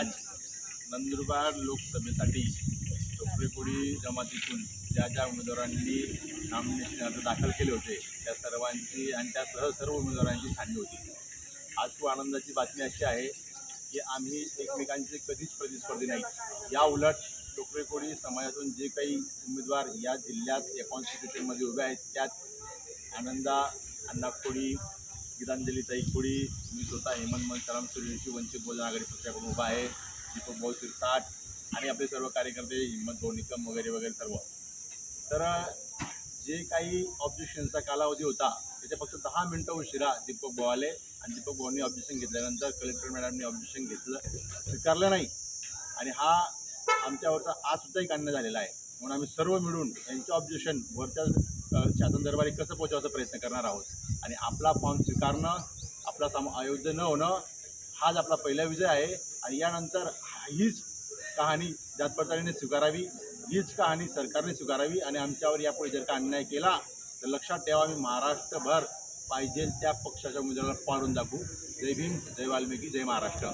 आज नंदुरबार लोकसभेसाठी टोपरेकोडी जमातीतून ज्या ज्या उमेदवारांनी नॉमिनेशन अर्ज दाखल केले होते त्या सर्वांची आणि त्यासह सर्व उमेदवारांची छाननी होती. आज खूप आनंदाची बातमी अशी आहे की आम्ही एकमेकांचे कधीच प्रतिस्पर्धी नाही या उलट टोपरेकोडी समाजातून जे काही उमेदवार या जिल्ह्यात या कॉन्स्टिट्युशनमध्ये उभे आहेत त्यात आनंदा अण्णा गीतांजलीचा एक खोडी मी स्वतः हेमंत मनसराम सूर्यवंशी वंचित बहुजन आघाडी पक्षाकडून उभा आहे. दीपक भाऊ साठ आणि आपले सर्व कार्यकर्ते हिम्मत भाऊ निकम वगैरे वगैरे सर्व. तर जे काही ऑब्जेक्शनचा कालावधी होता त्याच्या फक्त दहा मिनटं उशिरा दीपक भाऊ आले आणि दीपक भाऊंनी ऑब्जेक्शन घेतल्यानंतर कलेक्टर मॅडमनी ऑब्जेक्शन घेतलं स्वीकारलं नाही. आणि हा आमच्यावरचा आज सुद्धा एक अन्याय झालेला आहे. म्हणून आम्ही सर्व मिळून यांचं ऑब्जेक्शन वरच्या शासन दरबारी कसं पोहोचवायचा प्रयत्न करणार आहोत? आणि आपला फॉर्म स्वीकारणं आपला साम अयोग्य न होणं हाच आपला पहिला विजय आहे. आणि यानंतर हीच कहाणी जात पडताळीने स्वीकारावी हीच कहाणी सरकारने स्वीकारावी आणि आमच्यावर यापुढे जर का अन्याय केला तर लक्षात ठेवा आम्ही महाराष्ट्रभर पाहिजे त्या पक्षाच्या उमेदवाराला पाडून दाखवू. जय भीम जय वाल्मिकी जय महाराष्ट्र.